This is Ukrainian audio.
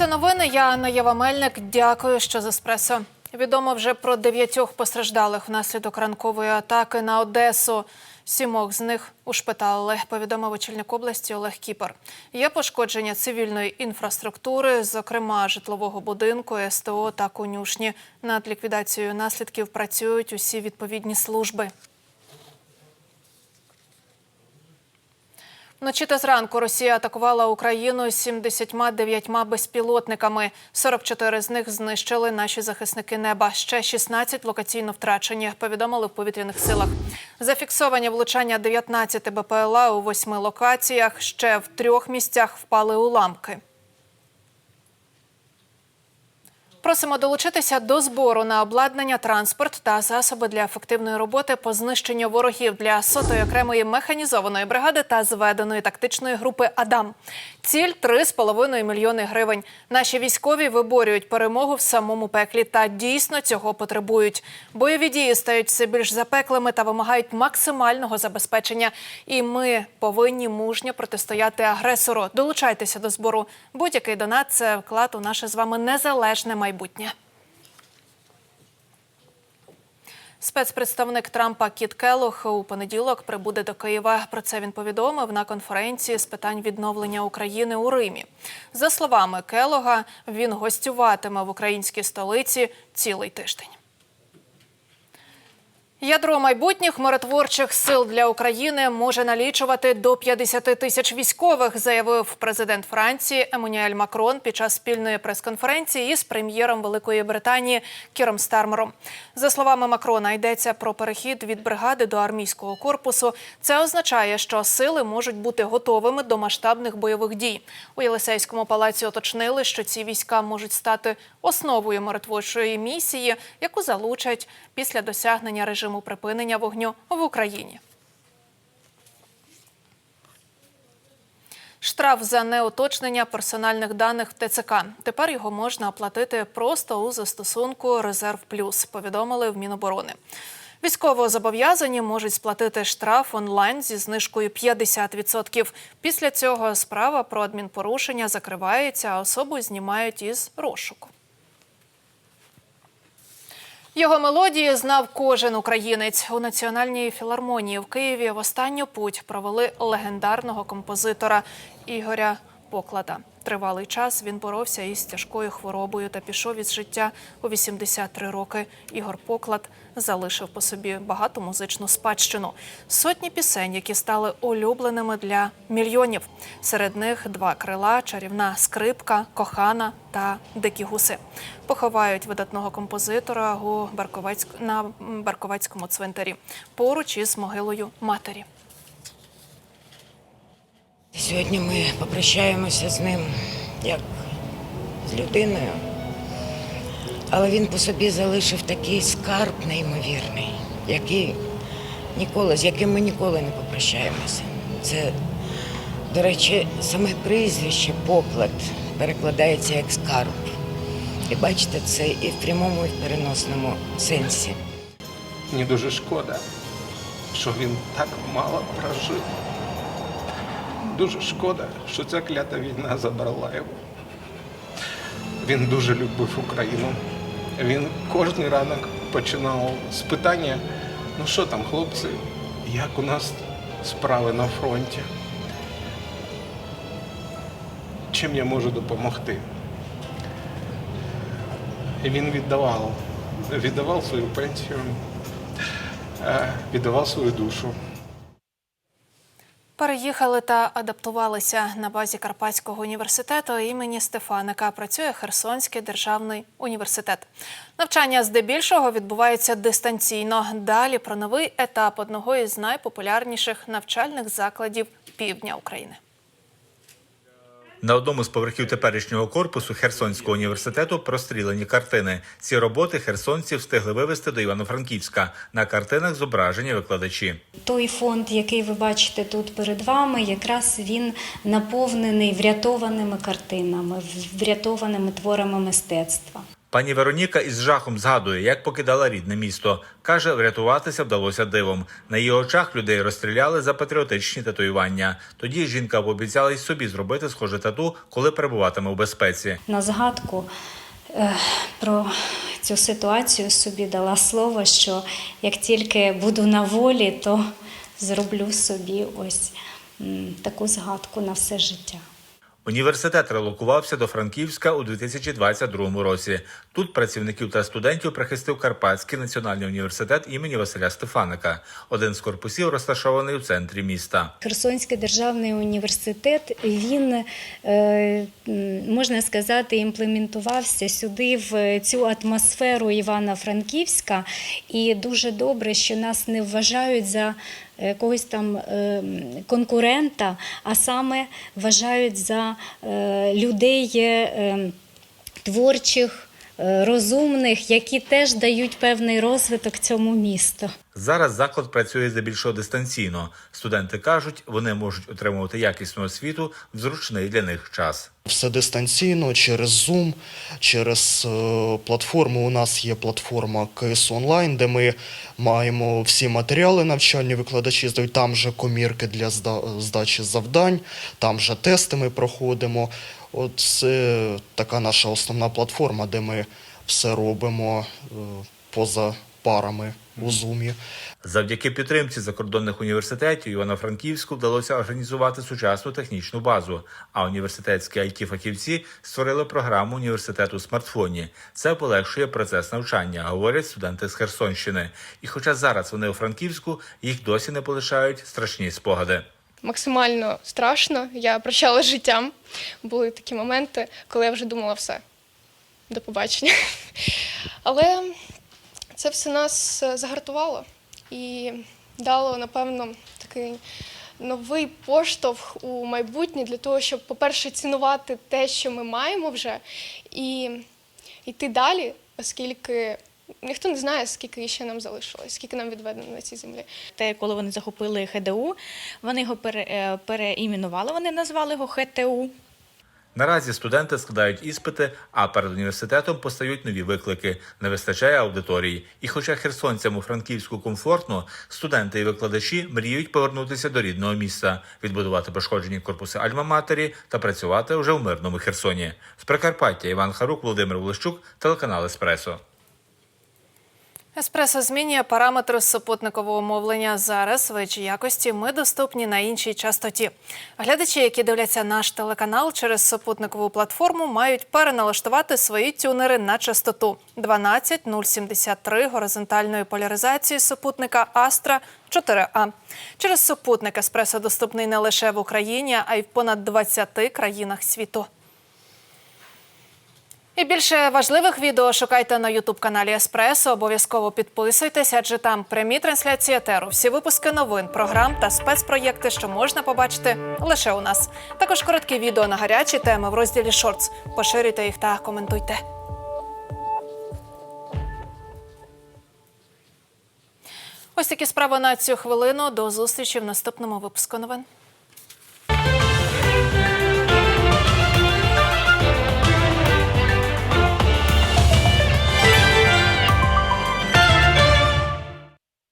Це новини. Я Анна Єва Мельник. Дякую, що з еспресо. Відомо вже про дев'ятьох постраждалих внаслідок ранкової атаки на Одесу. Сімох з них ушпиталили, повідомив очільник області Олег Кіпер. Є пошкодження цивільної інфраструктури, зокрема житлового будинку, СТО та конюшні. Над ліквідацією наслідків працюють усі відповідні служби. Вночі та зранку Росія атакувала Україну 79 безпілотниками. 44 з них знищили наші захисники неба. Ще 16 локаційно втрачені, повідомили в повітряних силах. Зафіксовані влучання 19 БПЛА у восьми локаціях. Ще в трьох місцях впали уламки. Просимо долучитися до збору на обладнання, транспорт та засоби для ефективної роботи по знищенню ворогів для сотої окремої механізованої бригади та зведеної тактичної групи Адам. Ціль 3,5 мільйони гривень. Наші військові виборюють перемогу в самому пеклі та дійсно цього потребують. Бойові дії стають все більш запеклими та вимагають максимального забезпечення. І ми повинні мужньо протистояти агресору. Долучайтеся до збору. Будь-який донат це вклад у наше з вами незалежне майбутнє. Спецпредставник Трампа Кіт Келох у понеділок прибуде до Києва. Про це він повідомив на конференції з питань відновлення України у Римі. За словами Келога, він гостюватиме в українській столиці цілий тиждень. Ядро майбутніх миротворчих сил для України може налічувати до 50 тисяч військових, заявив президент Франції Еммануель Макрон під час спільної прес-конференції із прем'єром Великої Британії Кіром Стармером. За словами Макрона, йдеться про перехід від бригади до армійського корпусу. Це означає, що сили можуть бути готовими до масштабних бойових дій. У Єлисейському палаці уточнили, що ці війська можуть стати основою миротворчої місії, яку залучать після досягнення режиму припинення вогню в Україні. Штраф за неуточнення персональних даних в ТЦК. Тепер його можна оплатити просто у застосунку Резерв Плюс. Повідомили в Міноборони. Військовозобов'язані можуть сплатити штраф онлайн зі знижкою 50%. Після цього справа про адмінпорушення закривається, а особу знімають із розшуку. Його мелодії знав кожен українець. У національній філармонії в Києві в останню путь провели легендарного композитора Ігоря Поклада. Тривалий час він боровся із тяжкою хворобою та пішов із життя у 83 роки. Ігор Поклад залишив по собі багату музичну спадщину, сотні пісень, які стали улюбленими для мільйонів. Серед них два крила, чарівна скрипка, кохана та дикі гуси. Поховають видатного композитора у Барковецьк... на Барковецькому цвинтарі поруч із могилою матері. Сьогодні ми попрощаємося з ним як з людиною, але він по собі залишив такий скарб неймовірний, який ніколи, з яким ми ніколи не попрощаємося. Це, до речі, саме прізвище поклад перекладається як скарб. І бачите, це і в прямому, і в переносному сенсі. Мені дуже шкода, що він так мало прожив. Дуже шкода, що ця клята війна забрала його. Він дуже любив Україну. Він кожен ранок починав з питання: ну що там, хлопці, як у нас справи на фронті? Чим я можу допомогти? І він віддавав, віддавав свою пенсію, е, віддавав свою душу. Переїхали та адаптувалися на базі Карпатського університету імені Стефаника. Працює Херсонський державний університет. Навчання здебільшого відбувається дистанційно. Далі про новий етап одного із найпопулярніших навчальних закладів півдня України. На одному з поверхів теперішнього корпусу Херсонського університету прострілені картини. Ці роботи херсонці встигли вивезти до Івано-Франківська. На картинах зображені викладачі. Той фонд, який ви бачите тут перед вами, якраз він наповнений врятованими картинами, врятованими творами мистецтва. Пані Вероніка із жахом згадує, як покидала рідне місто. Каже, врятуватися вдалося дивом. На її очах людей розстріляли за патріотичні татуювання. Тоді жінка пообіцяла й собі зробити схоже тату, коли перебуватиме у безпеці. На згадку е, про цю ситуацію собі дала слово, що як тільки буду на волі, то зроблю собі ось таку згадку на все життя. Університет релокувався до Франківська у 2022 році. Тут працівників та студентів прихистив Карпатський національний університет імені Василя Стефаника. Один з корпусів розташований у центрі міста. Херсонський державний університет він е, можна сказати імплементувався сюди в цю атмосферу Івано-Франківська, і дуже добре, що нас не вважають за якогось там е, конкурента, а саме вважають за е, людей е, творчих, е, розумних, які теж дають певний розвиток цьому місту. Зараз заклад працює здебільшого дистанційно. Студенти кажуть, вони можуть отримувати якісну освіту в зручний для них час. Все дистанційно через Zoom, через е, платформу. У нас є платформа КС Онлайн, де ми маємо всі матеріали навчальні викладачі здають. Там же комірки для здачі завдань, там же тести ми проходимо. От це така наша основна платформа, де ми все робимо е, поза парами у Zoom. Завдяки підтримці закордонних університетів Івано-Франківську вдалося організувати сучасну технічну базу. А університетські it фахівці створили програму університету у смартфоні. Це полегшує процес навчання, говорять студенти з Херсонщини. І хоча зараз вони у Франківську, їх досі не полишають страшні спогади. максимально страшно. Я прощала з життям. Були такі моменти, коли я вже думала все. До побачення. Але це все нас е, загартувало і дало, напевно, такий новий поштовх у майбутнє для того, щоб, по-перше, цінувати те, що ми маємо вже, і йти далі, оскільки ніхто не знає, скільки ще нам залишилось, скільки нам відведено на цій землі. те, коли вони захопили ХДУ, вони його е, переіменували, вони назвали його ХТУ. Наразі студенти складають іспити, а перед університетом постають нові виклики. Не вистачає аудиторії. І хоча херсонцям у Франківську комфортно, студенти і викладачі мріють повернутися до рідного міста, відбудувати пошкоджені корпуси Альма-Матері та працювати уже в мирному Херсоні. З Прикарпаття Іван Харук, Володимир Волощук, телеканал Еспресо. Еспресо змінює параметри супутникового мовлення. Зараз в HD якості ми доступні на іншій частоті. Глядачі, які дивляться наш телеканал через супутникову платформу, мають переналаштувати свої тюнери на частоту 12073 горизонтальної поляризації супутника Астра 4А. Через супутник Еспресо доступний не лише в Україні, а й в понад 20 країнах світу. І більше важливих відео шукайте на ютуб-каналі Еспресо. Обов'язково підписуйтесь, адже там прямі трансляції етеру, всі випуски новин, програм та спецпроєкти, що можна побачити лише у нас. Також короткі відео на гарячі теми в розділі Шортс. Поширюйте їх та коментуйте. Ось такі справи на цю хвилину. До зустрічі в наступному випуску новин.